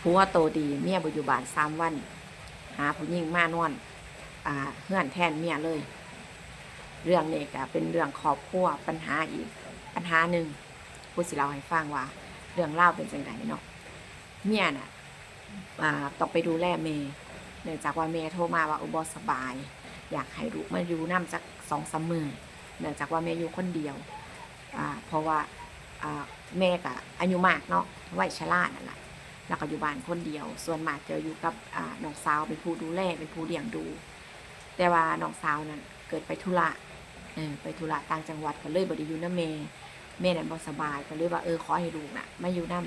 ผัวโตดีเมียบอยู่บ้านสามวันหาผู้หญิงมานอนอ่าเฮื่อนแทนเมียเลย เรื่องนี้ก็เป็นเรื่องครอบครัวปัญหาอีกปัญหาหนึ่งผู้สิเล่าให้ฟังว่า เรื่องเล่าเป็นจังไดเนาะเมียน่ะอ่าต้องไปดูแลเมย์เนื่องจากว่าเมย์โทรมาว่าอุบสบาย อยากให้ลูกมาอยู่น้ำจักสองสามมือเนื่องจากว่าเมย์อยู่คนเดียวอ่าเพราะว่าอ่าแม่ก็อายุมากเนาะวัยชรานั่นแหละ แล้วก็อยู่บ้านคนเดียว ส่วนมากจะอยู่กับน้องสาวเป็นผู้ดูแลเป็นผู้เลี้ยงดู แต่ว่าน้องสาวนั้นเกิดไปธุระไปธุระต่างจังหวัดก็เลยบด้อยู่นำแม่แม่นั้นบ่สบายก็เลยว่าเออขอให้ลูกน่ะมาอยู่นํ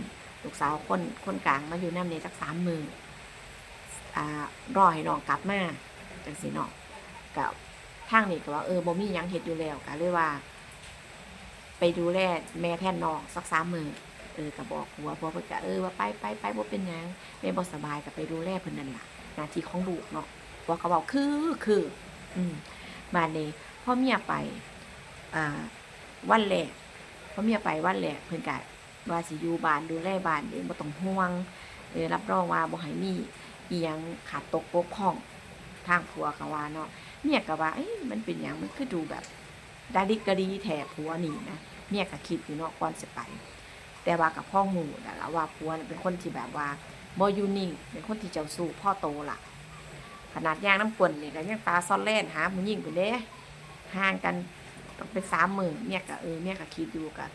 ลูกสาวคนคนกลางมาอยู่นํในสักสามมืออ่ารอให้น้องกลับมาจังซี่เนาะก็ทางนี้ก็ว่าเออบ่มีหยังเฮ็ดอยู่แล้วก็เลยว่า ไปดูแลแม่แทนน้องสักสามมือ เออก็บอกผัวผัวเพิ่นก็เออว่าไปไปไปบ่เป็นหยังแม่บ่สบายก็ไปดูแลเพิ่นนั่นล่ะหน้าที่ของลูกเนาะผัวเขาบอกคือคือ อืมมาเนี่พ่อเมียไปอ่าวันแรกพ่อเมียไปวันแรกเพิ่นกะว่าสิอยู่บ้านดูแลบ้านเองบ่ต้องห่วงเออรับรองว่าบ่ให้มีอีหยังขาดตกบกพร่องทางผัวก็ว่าเนาะเมียก็ว่าเอ้ยมันเป็นหยังมันคือดูแบบดาดิกกะดีแถผัวนี่นะเมียก็คิดอยู่เนาะก่อนสิไป แต่ว่ากับพ่อหมูนั่นล่ะว่าผัวเป็นคนที่แบบว่าบ่อยู่นิ่งเป็นคนที่เจ้าสู้พ่อโตล่ะ ขนาดย่างน้ำกลนนี่ก็ยังตาซ่อนเล่นหาผู้หญิงไปเด้ห่างกันต้องเป็นสามหมื่นเมียก็เออเมียก็คิดอยู่กะ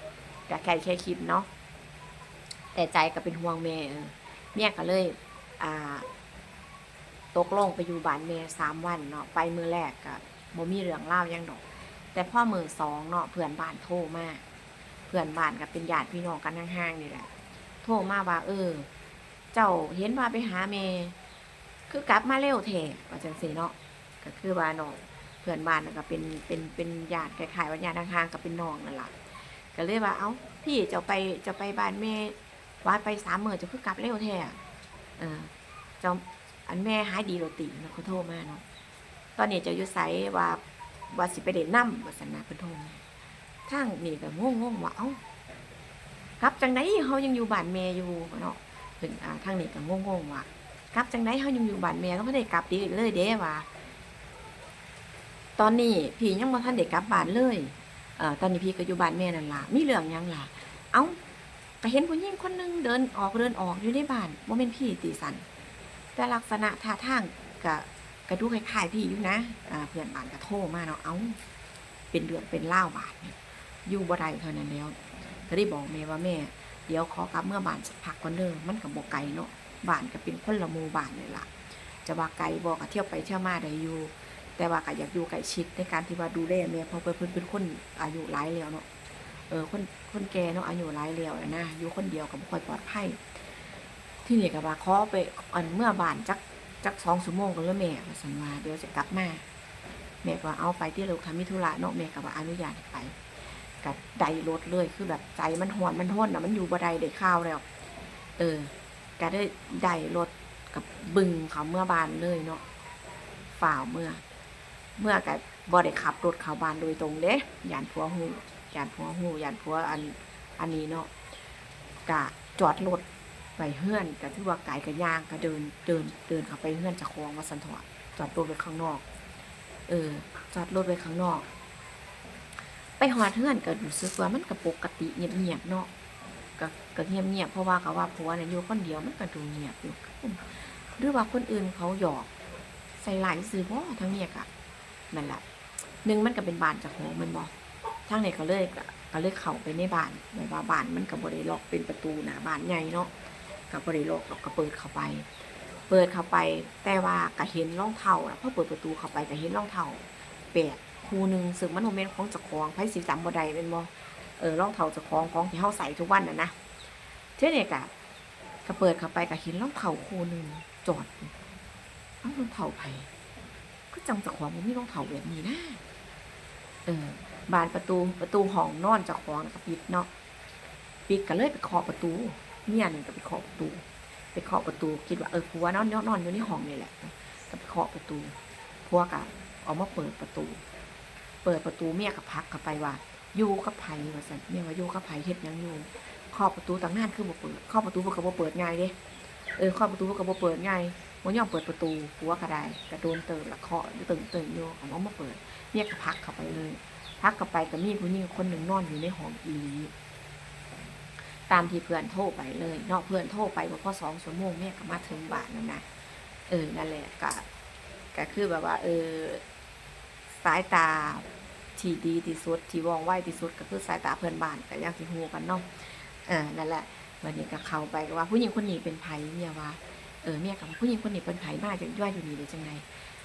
กะแค่แค่คิดเนาะแต่ใจก็เป็นห่วงแม่เออเมียก็เลยอ่าตกลงไปอยู่บ้านแม่สามวันเนาะไปมือแรกก็บ่มีเรื่องเล่ายังดอก แต่พ่อมือสองเนาะเพื่อนบ้านโทรมาก เพื่อนบ้านก็เป็นญาติพี่น้องกันห่างๆนี่แหละ โทรมาว่า เออ เจ้าเห็นว่าไปหาแม่คือกลับมาเร็วแท้ว่าจังซี่เนาะก็คือว่าน้องเพื่อนบ้านก็เป็นเป็นเป็นญาติคล้ายๆว่าญาติห่างๆก็เป็นน้องนั่นแหละก็เลยว่าเอ้าพี่เจ้าไปเจ้าไปบ้านแม่ว่าไปสามมื้อเจ้าคือกลับเร็วแท้เออเจ้าอันแม่หายดีโรติเนาะเขาโทรมาเนาะตอนนี้เจ้าอยู่ไสว่าว่าสิไปเด่นน้ำว่าสันนะเพิ่นโทรมา ทางนี่ก็งงๆว่าเอ้ากลับจังไดเฮายังอยู่บ้านแม่อยู่เนาะเพิ่นอ่าทางนี้ก็งงๆว่ากลับจังไดเฮายังอยู่บ้านแม่ต้องได้กลับดีเลยเด้ว่าตอนนี้พี่ยังบ่ทันได้กลับบ้านเลยเอ่อตอนนี้พี่ก็อยู่บ้านแม่นั่นล่ะมีเรื่องยังล่ะ เอ้าก็เห็นผู้หญิงคนหนึงเดินออกเดินออกอยู่ในบ้านบ่แม่นพี่ติสันแต่ลักษณะท่าทางก็ก็ดูคล้ายๆพี่อยู่นะเพื่อนบ้านก็โทรมาเนาะเอ้าเป็นเรื่องเป็นเล่าบาดนี่ อยู่บ่ได้เท่านั้นแล้วก็ได้บอกแม่ว่าแม่ เดี๋ยวขอกลับเมื่อบ้านสักพักก่อนเด้อมันก็บ่ไกลเนาะบ้านก็เป็นคนละหมู่บ้านเลยล่ะ จะว่าไกลบอกก็เที่ยวไปเที่ยวมาได้อยู่แต่ว่าก็อยากอยู่ใกล้ชิดในการที่ว่าดูแลแม่เพราะเพิ่นเป็นคนอายุหลายแล้วเนาะเออคนคนแก่เนาะอายุหลายแล้วนะอยู่คนเดียวก็บ่ค่อยปลอดภัยที่นี่ก็ว่าขอไปอันเมื่อบ้านจักจักสองชั่วโมงก็แล้วแม่ว่าซั่นว่าเดี๋ยวจะกลับมาแม่ก็เอาไปที่ลูกทำมิธุระเนาะแม่ก็ว่าอนุญาตไป ก็ได้รถเลยคือแบบใจมันหวนมันห้นนะมันอยู่บ่ได้ได้ข้าวแล้ว เออก็ได้ได้รถกับบึงเขาเมื่อบานเลยเนาะฝ่าวเมื่อ เมื่อกับบ่ได้ขับรถเข้าบานโดยตรงเด้ยานผัวหูยานผัวหูยานผัวอันอันนี้เนาะกะจอดรถไปเฮือนก็ถือว่าไกลกับย่างก็เดินเดินเดินเข้าไปเฮือนเจะคลองว่าสันทอะจอดรถไว้ข้างนอก เออ จอดรถไว้ข้างนอก ไปหอดเฮือนก็รู้สึกว่ามันก็ปกติเงียบๆเนาะก็ก็เงียบเงียบๆเพราะว่าเขาว่าผัวเนี่ยอยู่คนเดียวมันก็ดูเงียบอยู่หรือว่าคนอื่นเขาหยอกใส่หลายซื้อบ่ทั้งเมียกะนั่นแหละหนึ่งมันก็เป็นบานจากของแมันบอกทางไหนก็เลยก็เลยเข้าไปในบ้านแบบว่าบ้านมันก็บ่ได้ล็อกเป็นประตูหนาบ้านใหญ่เนาะก็บ่ได้ล็อกก็เปิดเข้าไป เปิดเข้าไป แต่ว่าก็เห็นรองเท้าพอเปิดประตูเข้าไปก็เห็นรองเท้าแปด คู่หนึ่งซึ่งมันโมเมนต์ของจ้าของไผสิจำบ่ไดเป็นบ่เออร่องเท้าจะคล้าของของที่เฮาใส่ทุกวันน่ะนะเท่านี้กะก็เปิดเข้าไปก็เห็นร่องเท้าคู่หนึ่งจอดอยู่เอ้ารองเท้าไผก็จังจะของบ่มีร่องเท้าแบบนี้นะเออบานประตูประตูห้องนอนจะของก็ปิดเนาะปิดก็เลยไปเคาะประตูเมียนึงก็ไปเคาะประตู ไปเคาะประตูคิดว่าเออผัวนอนนอนอยู่ในห้องนี่แหละก็ไปเคาะประตูผัวก็ออกมาเปิดประตู เปิดประตูเมียก็พักเข้าไปว่าอยู่กับไผว่าซั่นแม่ว่าอยู่กับไผ่เฮ็ดยังอยู่เคาะประตูตั้งนานคือบ่เปิดเคาะประตูเพิ่ก็บ่เปิดง่ายเด้เออเคาะประตูก็บ่เปิดไงบ่ยอมเปิดประตูผัวก็ได้ก็โดนเติมละเคาะตึงตึงอยู่ของเอามาเปิดเมียก็พักเข้าไปเลย พักเข้าไปก็มีผู้หญิงคนหนึ่งนอนอยู่ในห้องอีตามที่เพื่อนโทรไปเลยนอกเพื่อนโทรไปบ่พอสองชั่วโมงแม่ก็มาถึงบ้านแล้วนะเออนั่นแหละก็ก็คือแบบว่า เออ สายตา ที่ดีที่สุดที่ว่องไวที่สุดก็คือสายตาเพื่อนบ้านก็อย่างที่ฮู้กันเนาะเออนั่นแหละวันนี้ก็เข้าไปก็ว่าผู้หญิงคนนี้เป็นไผเมียว่าเออเมียกับผู้หญิงคนนี้เป็นไผมาจังย่อยอยู่นี่ได้จังได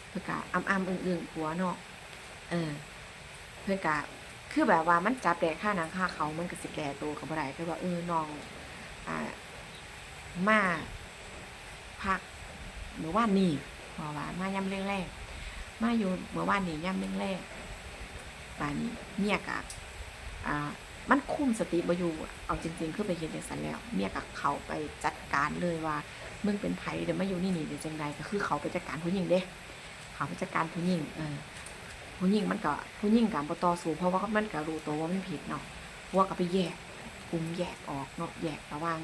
เพื่อกะอ้ำอ้ำอึ้งอึ้งผัวเนาะเออเพื่อกะคือแบบว่ามันจับแดกค่าหนังค่าเขามันก็สิแก่ตัวกับบ่ได้ก็ว่าเออน้องอ่ามาพักเมื่อวานนี้เพราะว่ามาย่ำแรกๆมาอยู่เมื่อวานนี้ย่ำแรกๆ ป่านนี้เมียกะอ่ามันคุมสติบอยู่เอาจริง ๆ คือไปเห็นจังสันแล้ว เมียกับเขาไปจัดการเลยว่ามึงเป็นไผเดี๋ยวมาอยู่นี่นี่เดี๋ยวจังใดก็คือเขาไปจัดการผู้หญิงเด้ เขาไปจัดการผู้หญิงเออผู้หญิงมันก็ผู้หญิงกับบ่ต่อสู้เพราะว่ามันก็รู้ตัวว่ามันผิดเนาะพวกก็ไปแยกกลุ่มแยกออกเนาะแยกระว่าง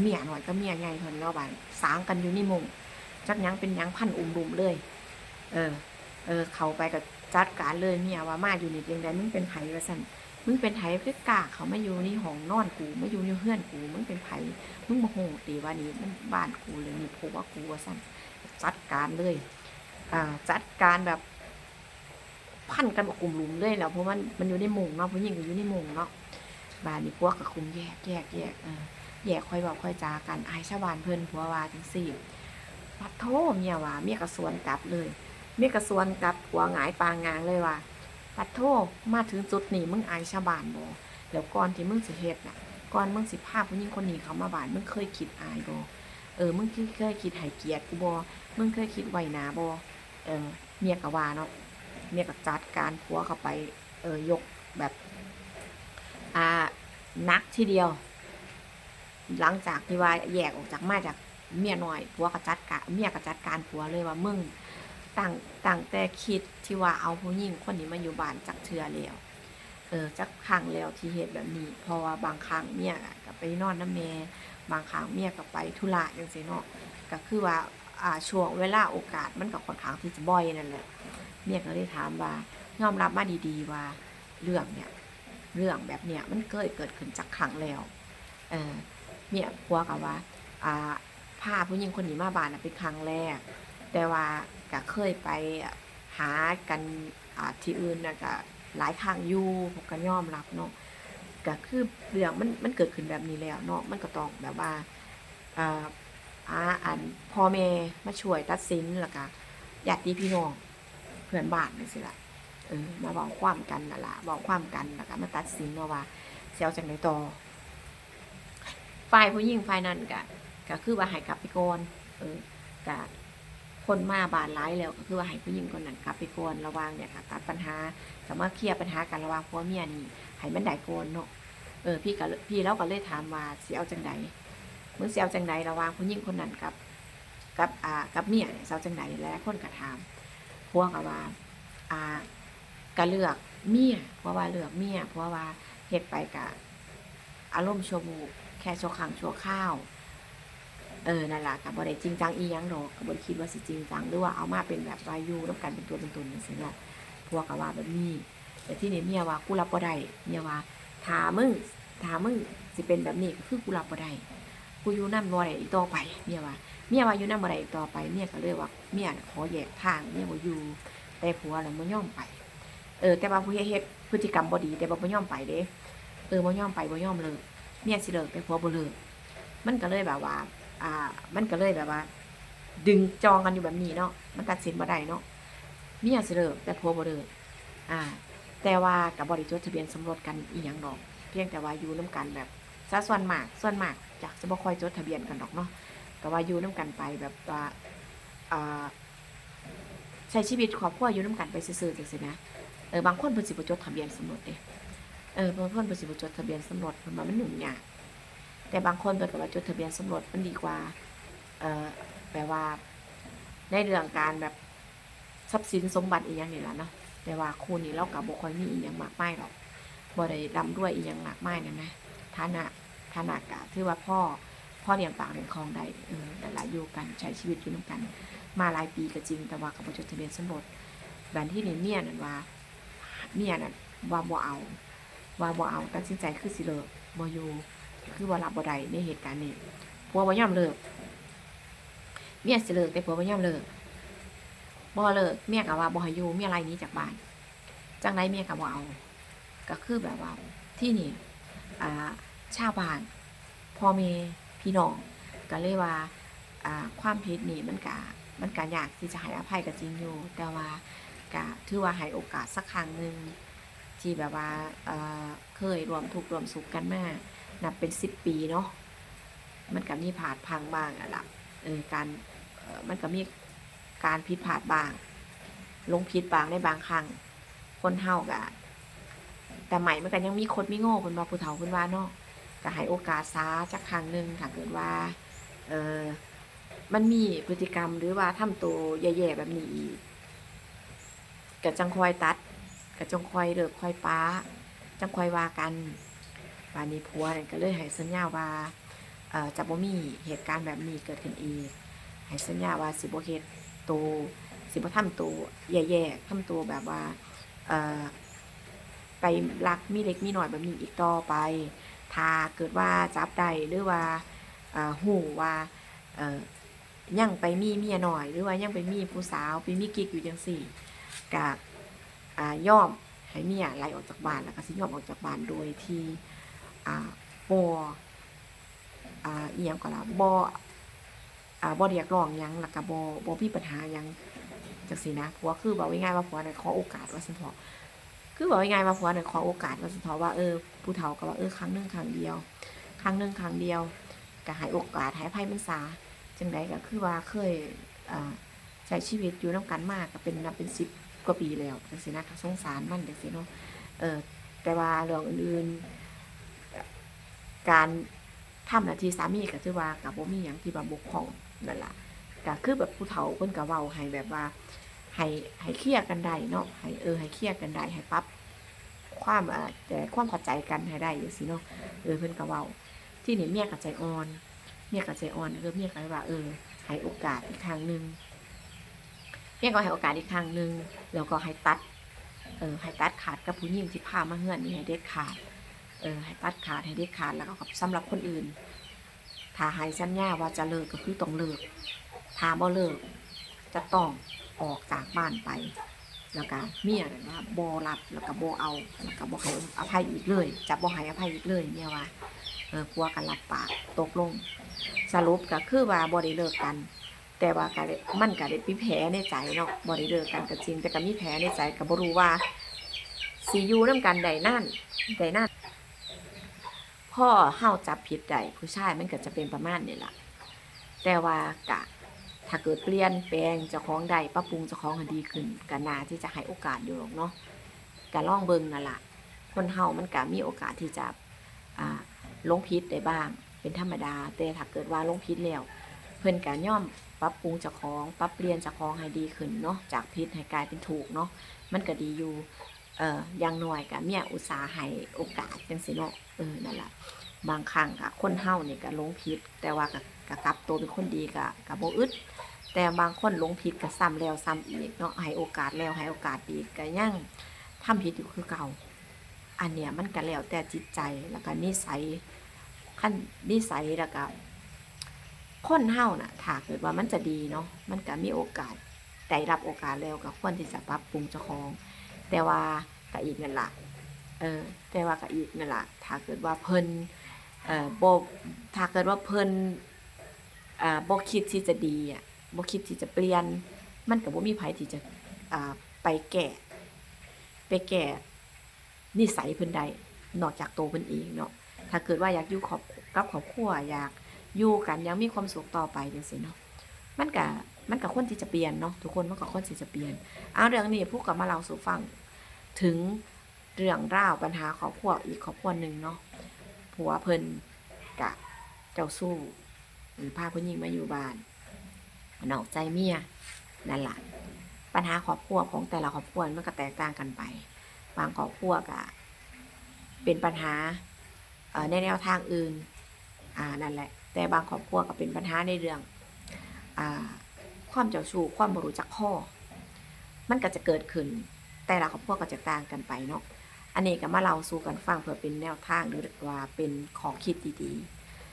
เมียหน่อยก็เมียใหญ่เท่านั้นเนาะบ้านสางกันอยู่ในมุงจักยังเป็นยังพันอุ้มรุมเลย เออ เออ เขาไปก็ จัดการเลยเมียว่ามาอยู่นี่จังใดมึงเป็นไผว่าซั่นมึงเป็นไผคือกล้าเขามาอยู่ในห้องนอนกูมาอยู่ในเฮือนกูมึงเป็นไผ่มึงโมโหตีว่านี่มันบ้านกูเลยนี่พวว่ากูว่าสั่นจัดการเลยอ่าจัดการแบบพันกันบอกกลุ่มลุมเลยแล้วเพราะมันมันอยู่ในมุงเนาะผู้หญิงก็อยู่ในมุงเนาะบ้านนี้พวกกับคุมแยกแยกแยกเออแยกค่อยบอกค่อยจากันอายชาวบ้านเพิ่นผัวว่าจังสี่ปัดโทเมียว่าเมียกระสวนกลับเลย เมียกระสวนกับผัวหงายปางงางเลยว่าปัดโทษมาถึงจุดนี้มึงอายชาวบ้านบ่แล้วก่อนที่มึงสิเฮ็ดน่ะ ก่อนมึงสิพาผู้หญิงคนนี้เขามาบ้านมึงเคยคิดอายบ่เออ มึงเคยคิดให้เกียรติกูบ่มึงเคยคิดไว้หนาบ่เออ เมียก็ว่าเนาะ เมียก็จัดการผัวเข้าไป เออยกแบบ อ่านักทีเดียว หลังจากที่ว่าแยกออกจากมาจากเมียหน้อยผัวก็จัดการเมียก็จัดการผัวเลยว่ามึง ตั้งตั้งแต่คิดที่ว่าเอาผู้หญิงคนนี้มาอยู่บ้านจักเทือแล้วเออจักครั้งแล้วที่เหตุแบบนี้ เพราะว่าบางครั้งเมียก็ไปนอนน้ำแม่บางครั้งเมียก็ไปธุระจังซี่เนาะก็คือว่าอ่าช่วงเวลาโอกาสมันก็ค่อนข้างที่จะบ่อยนั่นแหละเมียก็เลยถามว่ายอมรับมาดีๆว่าเรื่องเนี่ยเรื่องแบบเนี้ยมันเคยเกิดขึ้นจากครั้งแล้วเออเมียผัวกับว่าอ่าพาผู้หญิงคนนี้มาบ้านเป็นครั้งแรก แต่ว่า ก็เคยไปหากันที่อื่นนะก็หลายครั้งอยู่ผมก็ยอมรับเนาะก็คือเรื่องมันมันเกิดขึ้นแบบนี้แล้วเนาะมันก็ต้องแบบว่าอ่าอันพ่อแม่มาช่วยตัดสินแล้วก็ญาติพี่น้องเพื่อนบ้านนี่สิละเออมาบอกความกันนั่นล่ะบอกความกันแล้วก็มาตัดสินเนาะว่าเสียวจังไดต่อฝ่ายผู้หญิงฝ่ายนั้นก็ก็คือว่าให้กลับไปก่อนเออก็ คนมาบานร้ายแล้วก็คือว่าให้ผู้หญิงคนนั้นกลับไปก่อนระวังเนี่ยค่ะตัดปัญหาสามารถเคลียร์ปัญหากันระว่างผัวเมียนี่ให้มันได้ก่อนเนาะเออพี่ก็เลยพี่เราก็เลยถามว่าสิเอาจังใดมึงสิเอาจังใดระว่างผู้หญิงคนนั้นกับกับอ่ากับเมียเนี่ยสิเอาจังใดแล้วคนก็ถามพวกว่าอ่าก็เลือกเมียเพราะว่าเลือกเมียเพราะว่าเฮ็ดไปกับอารมณ์ชั่ววูบแค่ชั่วครั้งชั่วข้าว เออนั่นแหละกับบริจริงจังอียังดอกกับบริคิดว่าสิจริงจังหรือว่าเอามาเป็นแบบวายูแล้วกันเป็นตัวเป็นตนนี่สิเนาะพวกก็ว่าแบบนี้ แต่ที่นี่เมียว่ากูรับบ่ได้เมียว่าถามึงถามึงสิเป็นแบบนี้ก็คือกูรับบ่ได้กูอยู่นำบ่ได้อีกต่อไปเมียว่าเมียว่าอยู่นำบ่ได้อีกต่อไปเมียก็เลยว่าเมียน่ะขอแยกทางเมียบ่อยู่แต่ผัวน่ะบ่ย่อมไป เออ แต่ว่าผู้เฮ็ดพฤติกรรมบ่ดี แต่บ่บ่ย่อมไปเด้เออบ่ย่อมไปบ่ย่อมเลิกเมียสิเลิกแต่ผัวบ่เลิกมันก็เลยแบบว่า อ่า มันก็เลยแบบว่า ดึงจองกันอยู่แบบนี้เนาะมันตัดสินบ่ได้เนาะเมียสิเลิกแต่ผัวบ่เลิกอ่า แต่ว่ากับบริจดทะเบียนสมรสกันอีหยังดอก เพียงแต่ว่าอยู่น้กันแบบซะส่วนมากส่วนมากอยากจะบ่ค่อยจดทะเบียนกันดอกเนาะแต่ว่าอยู่น้กันไปแบบว่าอ่าใช้ชีวิตครอบครัวอยู่น้กันไปซื่อๆจังซี่นะเออบางคนเพิ่นสิบ่จดทะเบียนสมรสเด้เออบางคนเพิ่นสิบ่จดทะเบียนสมรสเพิ่นว่ามันยุ่งยาก แต่บางคนเปิดกับว่าจดทะเบียนสมรสมันดีกว่า เอ่อแปลว่า ในเรื่องการแบบทรัพย์สินสมบัติอีกอย่างนี่แหละเนาะแต่ว่าคู่นี้เรากับบุคคลมีอีกอย่างมากมายหรอกบ่ได้ร่ำรวยอีกอย่างมากมายนะนะฐานะฐานะกะถือว่าพ่อพ่อเลี้ยงปากเลี้ยงคลองได้เออนั่นแหละอยู่กันใช้ชีวิตอยู่ร่วมกัน มาหลายปีก็จริง แต่ว่ากับจดทะเบียนสมรสแบนที่เนี่ยเมียนั่นว่าเมียนั่นว่าบ่เอา ว่าบ่เอาตัดสินใจคือสิเลิกบ่อยู่ คือบ่รับบ่ได้ในเหตุการณ์นี้ผัวบ่ยอมเลิกเมียสิเลิกแต่ผัวบ่ยอมเลิกบ่เลิกเมียก็ว่าบ่ให้อยู่เมียไล่หนี้จากบ้านจังไดเมียก็บ่เอา ก็คือแบบว่าที่นี่อ่าชาวบ้านพ่อแม่พี่น้องก็เลยว่าอ่าความผิดนี่มันก็มันก็ยากที่จะให้อภัยก็จริงอยู่ แต่ว่าก็ถือว่าให้โอกาสสักครั้งหนึ่งที่แบบว่าเคยรวมทุกข์รวมสุขกันมาก นับเป็นสิบปีเนาะมันก็มีผาดพังบ้างอะล่ะเออการมันก็มีการผิดพลาดบ้าง ลงผิดบางในบางครั้งคนเฮากะแต่ใหม่มันก็ยังมีคนมีโง่คนว่าผู้เฒ่าคนว่าเนาะก็ให้โอกาสซาจักครั้งหนึ่งถ้าเกิดว่าเออมันมีพฤติกรรมหรือว่าทำตัวแย่ๆแบบนี้อีกก็จังคอยตัดก็จังคอยเลิกคอยป้า จังคอยว่ากัน บานนี้ผัวเนี่ยก็เลยให้สัญญาว่าจะบ่มีเหตุการณ์แบบนี้เกิดขึ้นอีกให้สัญญาว่าสิบ่เฮ็ดโตวสิบ่ทำตัวแย่ๆทำตัวแบบว่าไปรักมีเล็กมีหน้อยแบบนี้อีกต่อไป ถ้าเกิดว่าจับได้หรือว่าหูว่าเอ่อยังไปมีเมียหน่อย หรือว่ายังไปมีผู้สาวไปมีกิ๊กอยู่จังซี่กะอ่าย่อมให้เมียไล่ออกจากบ้านแล้วก็สิยอมออกจากบ้านโดยที่ อ่าบ่อ่าอีหยังก็ล่ะบ่อ่าบ่เรียกร้องหยังแล้วก็บ่บ่มีปัญหาหยังจังซี่นะผัวคือบอกง่ายๆว่าผัวน่ะขอโอกาสว่าซั่นเถาะคือบอกง่ายๆว่าผัวน่ะขอโอกาสว่าซั่นเถาะว่าเออผู้เฒ่าก็ว่าเออครั้งหนึงครั้งเดียว ครั้งหนึงครั้งเดียวก็ให้โอกาสให้อภัยมันซาจังไดก็คือว่าเคยอ่าใช้ชีวิตอยู่นํกันมากก็เป็นนับเป็น10กว่าปีแล้วจังซี่นะก็สงสารมันจังซี่เนาะเออแต่ว่าเรื่องอื่นๆ การทำหน้าที่สามีก็ถือว่าก็บ่มีหยังที่ว่าบกพร่องนั่นล่ะก็คือแบบผู้เฒ่าเพิ่นก็เว้าให้แบบว่าให้ให้เคลียร์กันได้เนาะให้เออให้เคลียร์กันได้ให้ปรับความเอ่อแต่ความเข้าใจกันให้ได้จังซี่เนาะเออเพิ่นก็เว้าที่นี่เมียก็ใจอ่อนเมียก็ใจอ่อนเออเมียก็ว่าเออให้โอกาสอีกครั้งหนึ่งเพียก็ให้โอกาสอีกครั้งหนึ่งแล้วก็ให้ตัดเออให้ตัดขาดกับผู้หญิงที่พามาเฮือนนี่ให้เด็ดขาด เออให้ตัดขาดให้เด็ดขาดแล้วก็สำหรับคนอื่น ถ้าให้สัญญาว่าจะเลิกก็คือต้องเลิก ถ้าบ่เลิก จะต้องออกจากบ้านไป แล้วก็เมียเนี่ยว่าบ่รับแล้วก็บ่เอา แล้วก็บ่ให้อภัยอีกเลย จะบ่ให้อภัยอีกเลยเนี่ยว่าเออกลัวกันรับปากตกลง สรุปก็คือว่าบ่ได้เลิกกันแต่ว่าก็ได้มันก็ได้มีแผลในใจเนาะบ่ได้เลิกกันก็จริงแต่ก็มีแผลในใจก็บ่รู้ว่าสิอยู่นํกันได้นานได้นาน พ่อเฮาจับผิดได้ผู้ชายมันก็จะเป็นประมาณนี้ล่ะแต่ว่ากะถ้าเกิดเปลี่ยนแปลงเจ้าของใดปรับปรุงเจ้าของให้ดีขึ้นก็น่าที่จะให้โอกาสอยู่หรอกเนาะก็ลองเบิงนั่นแหละคนเฮามันก็มีโอกาสที่จะลงผิดได้บ้าง เป็นธรรมดา แต่ถ้าเกิดว่าลงผิดแล้ว เพิ่อนก็ย่อมปรับปรุงเจ้าของ ปรับเปลี่ยนเจ้าของให้ดีขึ้นเนาะจากผิดให้กลายเป็นถูกเนาะมันก็ดีอยู่ เอ่ออย่างน้อยก็เมียอุตสาห์ให้โอกาสจังซี่เนาะเออนั่นล่ะบางครั้งก็คนเฮานี่ก็หลงผิด แต่ว่าก็ก็กลับตัวเป็นคนดีก็ก็บ่อึดแต่บางคนหลงผิดก็ซ้ำแล้วซ้ำอีกเนาะให้โอกาสแล้วให้โอกาสอีกก็ยังทำผิดอยู่คือเก่า อันเนี้ยมันก็แล้วแต่จิตใจแล้วก็นิสัยขั้นนิสัยแล้วก็คนเฮาน่ะถ้าเกิดว่ามันจะดีเนาะมันก็มีโอกาสได้รับโอกาสแล้วก็ควรที่จะปรับปรุงเจ้าของ แต่ว่าก็อีกนั่นละเออแต่ว่าก็อีกนั่นละถ้าเกิดว่าเพิ่นเอ่อบ่ถ้าเกิดว่าเพิ่นอ่าบ่คิดที่จะดีอะบ่คิดที่จะเปลี่ยน มันก็บ่มีไผที่จะอ่าไปแก้ไปแก้นิสัยเพิ่นได้นอกจากโตเพิ่นเองเนาะถ้าเกิดว่าอยากอยู่ครอบกับครอบครัวอยากอยู่กันยังมีความสุขต่อไปจังซี่เนาะมันก็มันก็ควรที่จะเปลี่ยนเนาะทุกคนมันก็ควรที่จะเปลี่ยนเอาเรื่องนี้พูดกับมาเราสู่ฟัง ถึงเรื่องราวปัญหาครอบครัวอีกครอบครัวหนึ่งเนาะผัวเพิ่นกะเจ้าสู้ หรือพาผู้หญิงมาอยู่บ้านนอกใจเมียนั่นแหละปัญหาครอบครัวของแต่ละครอบครัวมันก็แตกต่างกันไป บางครอบครัวก็เป็นปัญหาเอ่อในแนวทางอื่นอ่านั่นแหละ แต่บางครอบครัวก็เป็นปัญหาในเรื่องอ่าความเจ้าชู้ความบรู้จักพ่อ มันก็จะเกิดขึ้น แต่ละครอบครัวก็จะต่างกันไปเนาะอันนี้ก็มาเล่าสู่กันฟังเพื่อเป็นแนวทางหรือว่าเป็นข้อคิดดี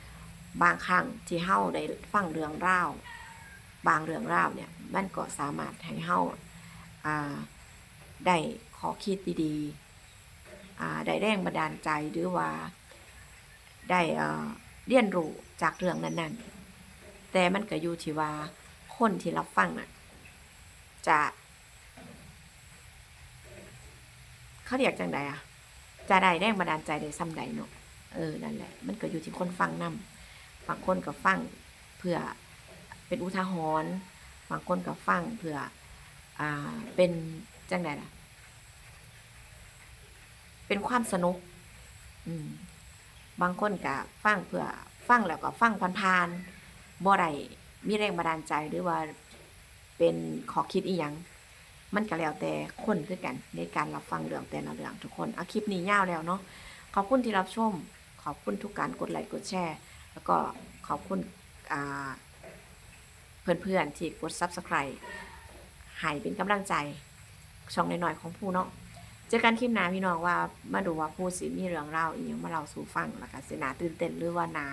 ๆ บางครั้งที่เฮาได้ฟังเรื่องเล่าบางเรื่องเล่าเนี่ยมันก็สามารถให้เฮาอ่าได้ข้อคิดดีๆได้แรงบันดาลใจหรือว่าได้เอ่อเรียนรู้จากเรื่องนั้นๆ แต่มันก็อยู่ที่ว่าคนที่รับฟังน่ะจะ เขาเรียกจังใดอะจะได้แรงบันดาลใจได้ซ้ำใดเนาะเออนั่นแหละ มันก็อยู่ที่คนฟังนำบางคนก็ฟังเพื่อเป็นอุทาหรณ์บางคนก็ฟังเพื่ออ่าเป็นจังใดล่ะ เป็นความสนุก อืมบางคนก็ฟังเพื่อฟังแล้วก็ฟังผ่านๆบ่ได้มีแรงบันดาลใจหรือว่าเป็นขอคิดอีหยัง มันก็แล้วแต่คนคือกัน ในการรับฟังเรื่องแต่ละเรื่องทุกคนเอาคลิปนี้ยาวแล้วเนาะขอบคุณที่รับชม ขอบคุณทุกการกดไลค์กดแชร์ แล้วก็ขอบคุณเพื่อนๆที่กด Subscribe ให้เป็นกำลังใจ ช่องน้อยๆของผู้เนาะเจอกันคลิปหน้าพี่น้องว่ามาดูว่าผู้สิมีเรื่องเล่าวอีหยังมาเล่าสู่ฟังแล้วก็สินาตื่นเต้นหรือว่านา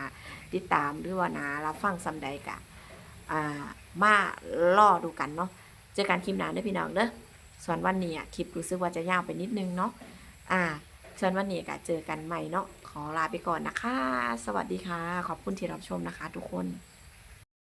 ติดตามหรือว่านารับฟังซำใดกะมาล่อดูกันเนาะ เจอกันคลิปหน้าเด้อพี่น้องเด้อส่วนวันนี้อะคลิปรู้สึกว่าจะยาวไปนิดนึงเนาะอ่าส่วนวันนี้ก็เจอกันใหม่เนาะขอลาไปก่อนนะคะ สวัสดีค่ะ ขอบคุณที่รับชมนะคะ ทุกคน